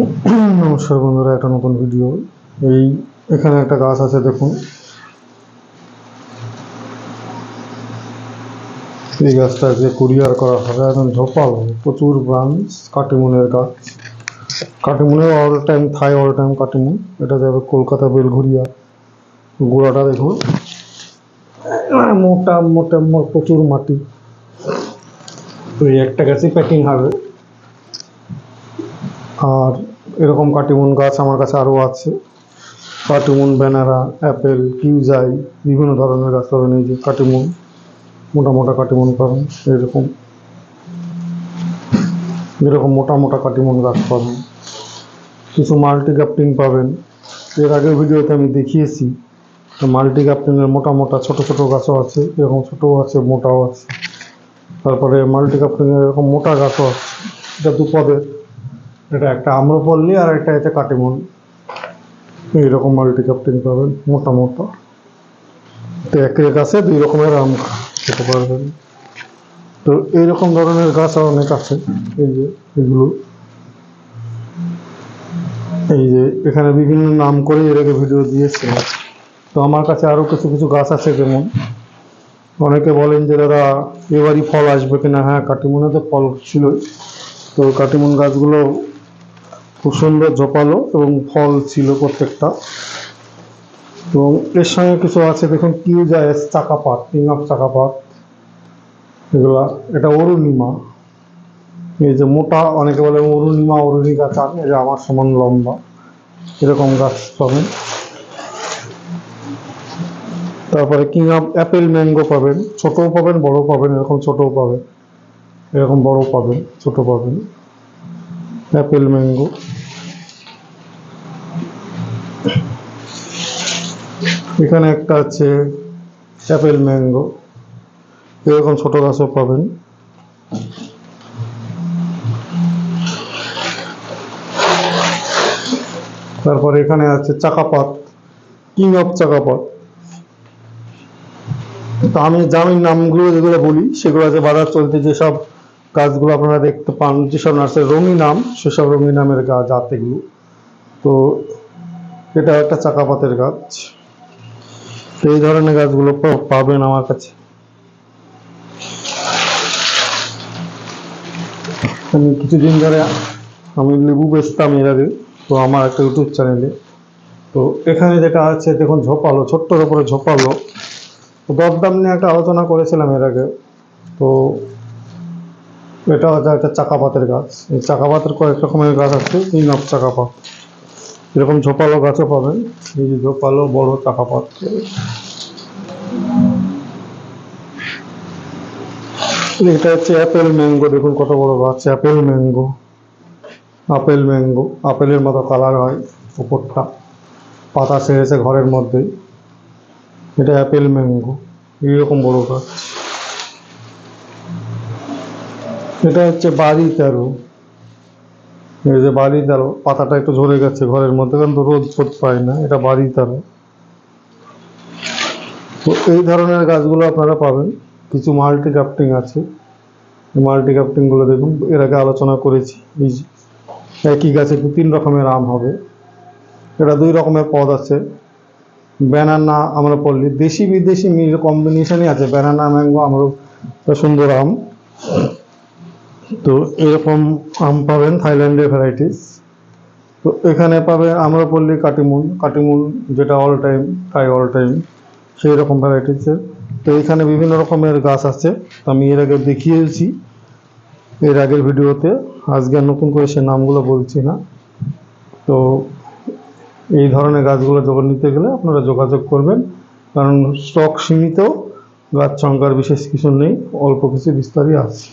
নমস্কার বন্ধুরা, একটা নতুন ভিডিও এই এখানে একটা গাছ আছে, দেখুন। এই গাছটা যে কুরিয়ার করা হবে এখন ঝোপাল প্রচুর ব্রাঞ্চ, কাটিমুনের গাছ। কাটিমুনের all time Thai all time Katimon. এটা যাবে কলকাতা বেলঘুরিয়া গোড়াটা, দেখুন। মোটা মোটা প্রচুর মাটি। এই একটা গাছই প্যাকিং হবে। আর এরকম কাটিমুন গাছ আমার কাছে আরও আছে। কাটিমুন ব্যানারা, অ্যাপেল, কিউজাই, বিভিন্ন ধরনের গাছ পাবেন এই যে কাটিমুন মোটা মোটা কাটিমুন পাবেন, এরকম। এরকম মোটা মোটা কাটিমুন গাছ পাবেন। কিছু মাল্টি গ্রাফটিং পাবেন। এর আগের ভিডিওতে আমি দেখিয়েছি মাল্টি গ্রাফটিংয়ের মোটা মোটা ছোট ছোট গাছও আছে, এরকম ছোটও আছে, মোটাও আছে। তারপরে মাল্টি গ্রাফটিংয়ের এরকম মোটা গাছও আছে, এটা দু পদের এটা একটা আম্রপল্লী আর একটা এতে কাটিমন। এইরকম মাল্টি ক্যাপ্টিং পাবেন মোটা মোটা। তো এক গাছে দুই রকমের আম খেতে পারবেন। তো এইরকম ধরনের গাছ আর অনেক আছে, এই যে এগুলো। এই যে এখানে বিভিন্ন নাম করে এর আগে ভিডিও দিয়েছে। তো আমার কাছে আরও কিছু কিছু গাছ আছে যেমন, অনেকে বলেন যে, দাদা, এবারই ফল আসবে কিনা? হ্যাঁ কাটিমনে তো ফল ছিল তো কাটিমন গাছগুলো খুব সুন্দর ঝোপালো এবং ফল ছিল প্রত্যেকটা। এবং এর সঙ্গে কিছু আছে, দেখুন কিউ যায় চাকাপাত কিং চাকাপাত এগুলা, এটা অরুণিমা। এই যে মোটা, অনেকে বলে অরুণিমা, অরুণিকা চান, এই যে আমার সমান লম্বা। এরকম গাছ পাবেন। তারপরে কিং অ্যাপেল ম্যাঙ্গো পাবেন, ছোটও পাবেন বড় পাবেন, এরকম ছোটও পাবেন। এরকম বড় পাবেন, ছোট পাবেন। অ্যাপেল ম্যাঙ্গো এখানে একটা আছে অ্যাপেল ম্যাঙ্গো। এরকম ছোট গাছও পাবেন। তারপর এখানে আছে চাকাপাত কিং অফ চাকাপাত। তো আমি জামিন নামগুলো যেগুলো বলি, সেগুলো আছে বাজার চলতে যেসব গাছগুলো আপনারা দেখতে পান, যেসব নার্সারি রঙিন নাম, সেসব রঙিন নামের গাছ জাত এগুলো তো এটা একটা চাকাপাতের গাছ। এই ধরনের গাছগুলো পাবেন আমার কাছে। আমি কিছুদিন ধরে আমি লেবু বেচতাম এর আগে, তো আমার একটা ইউটিউব চ্যানেলে। তো এখানে যেটা আছে, দেখুন ঝোপালো, ছোট্টর উপরে ঝোপালো। তো দরদাম নিয়ে একটা আলোচনা করেছিলাম এর আগে। তো এটা হচ্ছে একটা চাকাপাতের গাছ। এই চাকাপাতের কয়েক রকমের গাছ আছে এই নব চাকাপাত। এরকম ঝোপালো গাছও পাবেন। এই যে ঝোপালো বড় চাকাপাত এটা হচ্ছে অ্যাপেল ম্যাঙ্গো, দেখুন কত বড় গাছ, অ্যাপেল ম্যাঙ্গো। আপেল ম্যাঙ্গো, আপেলের মতো কালার হয় উপরটা। পাতা সেরেছে ঘরের মধ্যেই। এটা অ্যাপেল ম্যাঙ্গো, এইরকম বড় গাছ। এটা হচ্ছে বাড়ি তেরো। এই যে বাড়ি তেরো পাতাটা একটু ঝরে গেছে ঘরের মধ্যে, কারণ তো রোদ ফোদ পায় না, এটা বাড়ি তেরো। তো এই ধরনের গাছগুলো আপনারা পাবেন। কিছু মাল্টি গ্রাফটিং আছে মাল্টি গ্রাফটিংগুলো দেখুন, এর আগে আলোচনা করেছি। এই একই গাছে তিন রকমের আম হবে। এটা দুই রকমের পদ আছে। ব্যানানা আমরা পড়লি দেশি বিদেশি মিল কম্বিনেশনই আছে। ব্যানানা, ম্যাঙ্গো আমরা সুন্দর আম। তো এরকম আম পাবেন থাইল্যান্ডের ভ্যারাইটিস তো এখানে পাবে আমরা আম্রপল্লী কাটিমুন কাটিমুন যেটা অল টাইম তাই অল টাইম সেই রকম ভ্যারাইটিসের তো এখানে বিভিন্ন রকমের গাছ আছে তো আমি এর আগে দেখিয়েছি। এর আগের ভিডিওতে, আজকে নতুন করে সে নামগুলো বলছি না। তো এই ধরনের গাছগুলো যখন নিতে গেলে আপনারা যোগাযোগ করবেন, কারণ স্টক সীমিত, গাছ সংখ্যার বিশেষ কিছু নেই, অল্প কিছু বিস্তারই আছে।